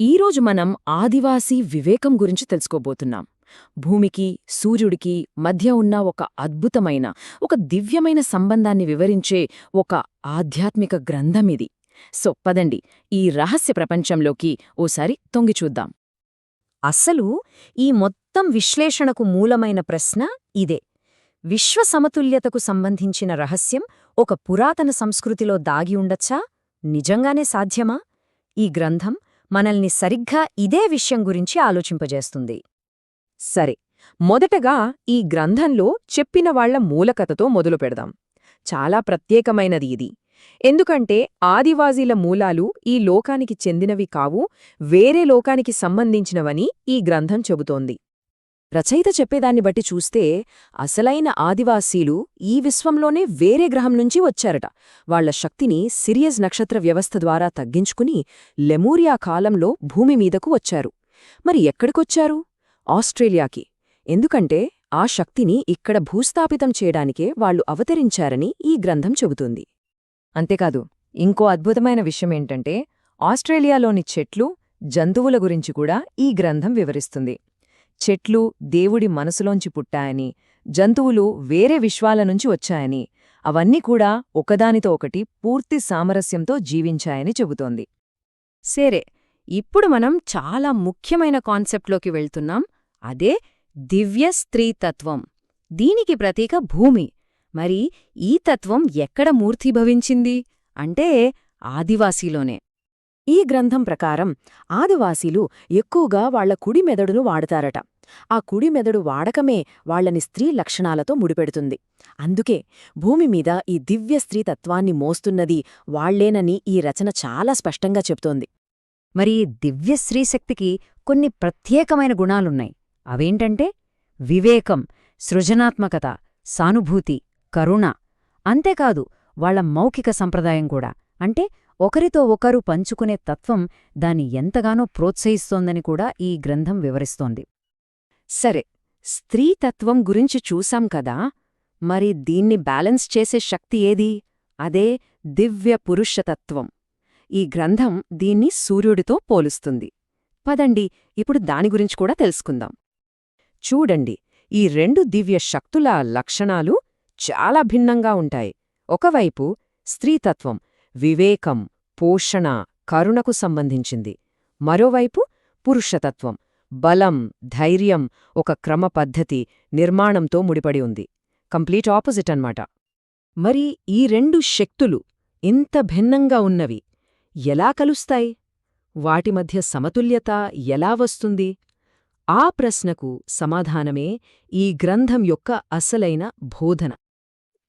ఈరోజు మనం ఆదివాసీ వివేకం గురించి తెలుసుకోబోతున్నాం. భూమికి సూర్యుడికి మధ్య ఉన్న ఒక అద్భుతమైన ఒక దివ్యమైన సంబంధాన్ని వివరించే ఒక ఆధ్యాత్మిక గ్రంథమిది సో పదండి ఈ రహస్య ప్రపంచంలోకి ఓసారి తొంగిచూద్దాం అసలు ఈ మొత్తం విశ్లేషణకు మూలమైన ప్రశ్న ఇదే. విశ్వ సమతుల్యతకు సంబంధించిన రహస్యం ఒక పురాతన సంస్కృతిలో దాగి ఉండొచ్చా? నిజంగానే సాధ్యమా? ఈ గ్రంథం మనల్ని సరిగ్గా ఇదే విషయం గురించి ఆలోచింపజేస్తుంది. సరే మొదటగా ఈ గ్రంథంలో చెప్పిన వాళ్ళ మూలకథతో మొదలు పెడదాం. చాలా ప్రత్యేకమైనది ఇది. ఎందుకంటే ఆదివాసీల మూలాలు ఈ లోకానికి చెందినవి కావు వేరే లోకానికి సంబంధించినవని ఈ గ్రంథం చెబుతోంది. రచయిత చెప్పేదాన్ని బట్టి చూస్తే అసలైన ఆదివాసీలు ఈ విశ్వంలోనే వేరే గ్రహం నుంచి వచ్చారట. వాళ్ళ శక్తిని సిరియస్ నక్షత్ర వ్యవస్థ ద్వారా తగ్గించుకుని లెమూరియా కాలంలో భూమి మీదకు వచ్చారు. మరి ఎక్కడికొచ్చారు? ఆస్ట్రేలియాకి. ఎందుకంటే ఆ శక్తిని ఇక్కడ భూస్థాపితం చేయడానికే వాళ్ళు అవతరించారని ఈ గ్రంథం చెబుతుంది. అంతేకాదు ఇంకో అద్భుతమైన విషయమేంటంటే ఆస్ట్రేలియాలోని చెట్లు జంతువుల గురించి కూడా ఈ గ్రంథం వివరిస్తుంది. చెట్లు దేవుడి మనసులోంచి పుట్టాయని జంతువులు వేరే విశ్వాల నుంచి వచ్చాయని అవన్నీ కూడా ఒకదానితో ఒకటి పూర్తి సామరస్యంతో జీవించాయని చెబుతోంది. సేరే ఇప్పుడు మనం చాలా ముఖ్యమైన కాన్సెప్ట్లోకి వెళ్తున్నాం. అదే దివ్య స్త్రీతత్వం దీనికి ప్రతీక భూమి. మరి ఈ తత్వం ఎక్కడ మూర్తిభవించింది? అంటే ఆదివాసీలోనే. ఈ గ్రంథం ప్రకారం ఆదివాసీలు ఎక్కువగా వాళ్ళ కుడి మెదడును వాడతారట. ఆ కుడి మెదడు వాడకమే వాళ్ళని స్త్రీ లక్షణాలతో ముడిపెడుతుంది. అందుకే భూమి మీద ఈ దివ్య స్త్రీతత్వాన్ని మోస్తున్నది వాళ్ళేనని ఈ రచన చాలా స్పష్టంగా చెప్తోంది. మరి దివ్య స్త్రీశక్తికి కొన్ని ప్రత్యేకమైన గుణాలున్నాయి. అవేంటంటే వివేకం సృజనాత్మకత సానుభూతి కరుణ. అంతేకాదు వాళ్ళ మౌఖిక సంప్రదాయం కూడా. అంటే ఒకరితో ఒకరు పంచుకునే తత్వం దాన్ని ఎంతగానో ప్రోత్సహిస్తోందని కూడా ఈ గ్రంథం వివరిస్తోంది. సరే స్త్రీతత్వం గురించి చూశాం కదా మరి దీన్ని బ్యాలెన్స్ చేసే శక్తి ఏది? అదే దివ్య పురుషతత్వం. ఈ గ్రంథం దీన్ని సూర్యుడితో పోలుస్తుంది. పదండి ఇప్పుడు దాని గురించి కూడా తెలుసుకుందాం. చూడండి ఈ రెండు దివ్య శక్తుల లక్షణాలు చాలా భిన్నంగా ఉంటాయి. ఒకవైపు స్త్రీతత్వం వివేకం పోషణ కరుణకు సంబంధించింది. మరోవైపు పురుషతత్వం బలం ధైర్యం ఒక క్రమ పద్ధతి నిర్మాణంతో ముడిపడి ఉంది. కంప్లీట్ ఆపోజిట్ అన్మాట మరి ఈ రెండు శక్తులు ఇంత భిన్నంగా ఉన్నవి ఎలా కలుస్తాయి? వాటి మధ్య సమతుల్యత ఎలా వస్తుంది? ఆ ప్రశ్నకు సమాధానమే ఈ గ్రంథం యొక్క అసలైన బోధన.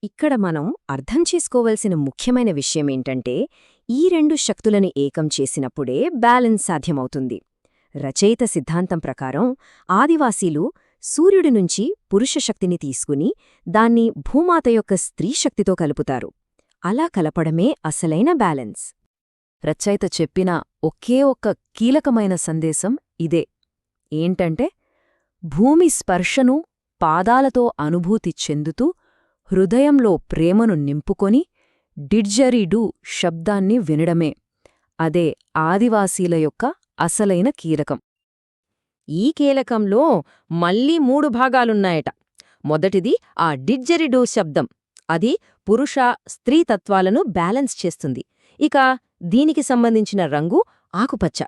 ఇక్కడ మనం అర్థం చేసుకోవలసిన ముఖ్యమైన విషయమేంటంటే ఈ రెండు శక్తులను ఏకం చేసినప్పుడే బ్యాలెన్స్ సాధ్యమవుతుంది. రచయిత సిద్ధాంతం ప్రకారం ఆదివాసీలు సూర్యుడి నుంచి పురుషశక్తిని తీసుకుని దాన్ని భూమాత యొక్క స్త్రీశక్తితో కలుపుతారు. అలా కలపడమే అసలైన బ్యాలెన్స్. రచయిత చెప్పిన ఒకే ఒక్క కీలకమైన సందేశం ఇదే. ఏంటంటే భూమి స్పర్శను పాదాలతో అనుభూతి చెందుతూ హృదయంలో ప్రేమను నింపుకొని డిడ్జరీడు శబ్దాన్ని వినడమే అదే ఆదివాసీల యొక్క అసలైన కీలకం. ఈ కీలకంలో మళ్ళీ మూడు భాగాలున్నాయట. మొదటిది ఆ డిడ్జరిడో శబ్దం. అది పురుష స్త్రీతత్వాలను బ్యాలెన్స్ చేస్తుంది. ఇక దీనికి సంబంధించిన రంగు ఆకుపచ్చ.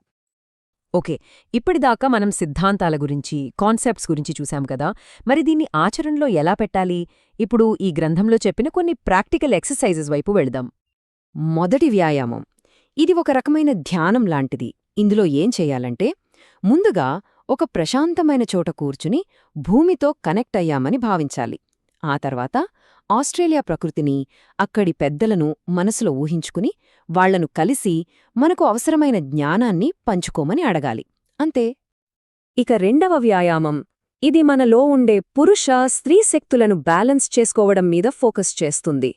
ఓకే ఇప్పటిదాకా మనం సిద్ధాంతాల గురించి కాన్సెప్ట్స్ గురించి చూశాం కదా మరి దీన్ని ఆచరణలో ఎలా పెట్టాలి? ఇప్పుడు ఈ గ్రంథంలో చెప్పిన కొన్ని ప్రాక్టికల్ ఎక్సర్సైజెస్ వైపు వెళదాం. మొదటి వ్యాయామం. ఇది ఒక రకమైన ధ్యానం లాంటిది. ఇందులో ఏం చెయ్యాలంటే ముందుగా ఒక ప్రశాంతమైన చోట కూర్చుని భూమితో కనెక్ట్ అయ్యామని భావించాలి. ఆ తర్వాత ఆస్ట్రేలియా ప్రకృతిని అక్కడి పెద్దలను మనసులో ఊహించుకుని వాళ్ళను కలిసి మనకు అవసరమైన జ్ఞానాన్ని పంచుకోమని అడగాలి. అంతే. ఇక రెండవ వ్యాయామం. ఇది మనలో ఉండే పురుష స్త్రీ శక్తులను బ్యాలెన్స్ చేసుకోవడం మీద ఫోకస్ చేస్తుంది.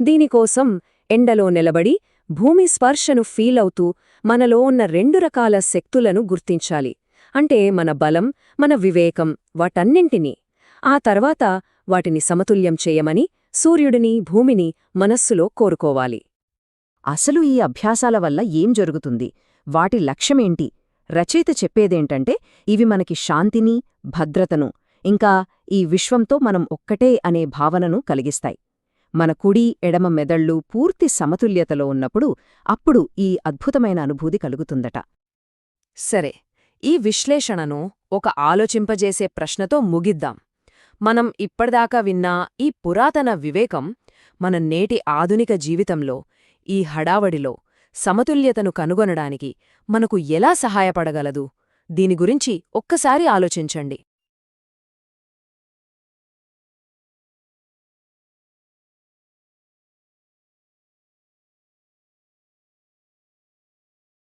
దీనికోసం ఎండలో నిలబడి భూమి స్పర్శను ఫీల్ అవుతూ మనలో ఉన్న రెండు రకాల శక్తులను గుర్తించాలి. అంటే మన బలం మన వివేకం వాటన్నింటినీ. ఆ తర్వాత వాటిని సమతుల్యం చేయమని సూర్యుడిని భూమిని మనస్సులో కోరుకోవాలి. అసలు ఈ అభ్యాసాల వల్ల ఏం జరుగుతుంది? వాటి లక్ష్యమేంటి? రచయిత చెప్పేదేంటంటే ఇవి మనకి శాంతిని భద్రతను ఇంకా ఈ విశ్వంతో మనం ఒక్కటే అనే భావనను కలిగిస్తాయి. మన కుడి ఎడమ మెదళ్ళు పూర్తి సమతుల్యతలో ఉన్నప్పుడు అప్పుడు ఈ అద్భుతమైన అనుభూతి కలుగుతుందట. సరే ఈ విశ్లేషణను ఒక ఆలోచింపజేసే ప్రశ్నతో ముగిద్దాం. మనం ఇప్పటిదాకా విన్న ఈ పురాతన వివేకం మన నేటి ఆధునిక జీవితంలో ఈ హడావడిలో సమతుల్యతను కనుగొనడానికి మనకు ఎలా సహాయపడగలదు? దీని గురించి ఒక్కసారి ఆలోచించండి.